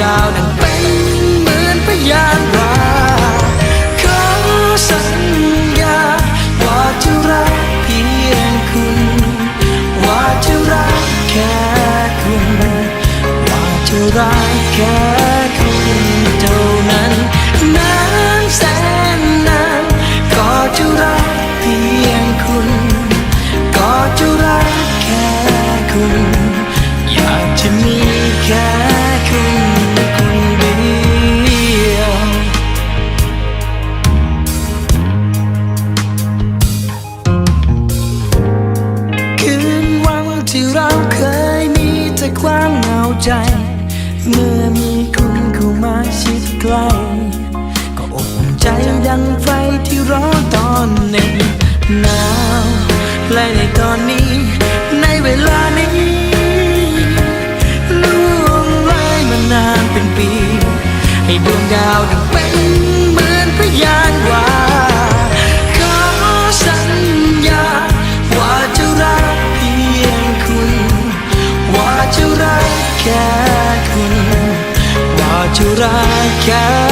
ยาวดังเป็นเหมือนพยานว่าขอสัญญาว่าจะรักเพียงคุณ ว่าจะรักแค่คุณ ว่าจะรักแค่คุณเท่านั้นนานแสน เมื่อมีคุณเข้ามาชิดใกล้ก็อบอุ่นใจดังไฟที่ร้อนตอนหนึ่งหนาวและในตอนนี้ ในเวลานี้ล่วงเลยมานานเป็นปี ให้ดวงดาวดัง จะรักแค่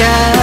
จ